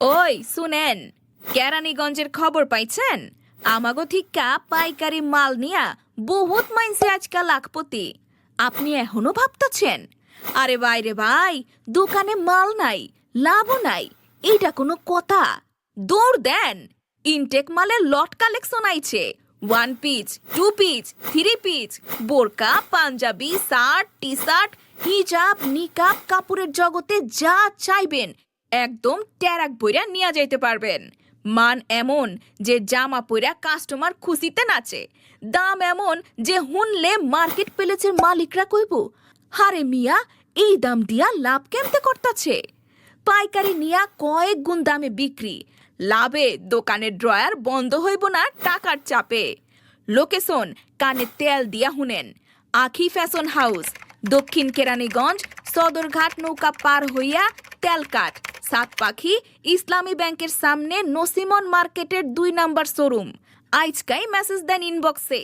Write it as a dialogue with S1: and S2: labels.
S1: ওই, শুনেন, কেরানীগঞ্জের খবর পাইছেন? আমাগো থিকা পাইকারি মাল নিয়া বহুত মাইনসে আজকাল লাখপতি। আপনি এখনও ভাবতেছেন? আরে ভাই রে ভাই, দোকানে মাল নাই, লাভও নাই এইটা কোনো কথা? দৌড় দেন, ইনটেক মালের লট কালেকশন আইছে। One piece two piece three piece বোরকা, পাঞ্জাবি, শার্ট টি শার্ট হিজাব, নিকাব, কাপড়ের জগতে যা চাইবেন একদম ট্যারাক বইরা নিয়ে যাইতে পারবেন। মান এমন যে জামা পইরা কাস্টমার খুশিতে নাচে। দাম এমন যে হুনলে মার্কেট প্লেসের মালিকরা কইব, হারে মিয়া, এই দাম দিয়া লাভ কেমতে করতাছে? পাইকারি নিয়া কয়েক গুণ দামে বিক্রি। লাভে দোকানের ড্রয়ার বন্ধ হইব না টাকার চাপে। লোকেশন, কানে তেল দিয়া হুনেন। আখি ফ্যাশন হাউস, দক্ষিণ কেরানীগঞ্জ, সদরঘাট নৌকা পার হইয়া তেলকাট সাত পাখি ইসলামী ব্যাংকের সামনে নসিমন মার্কেটের দুই নাম্বার শোরুম। আইজকাই মেসেজ দেন ইনবক্সে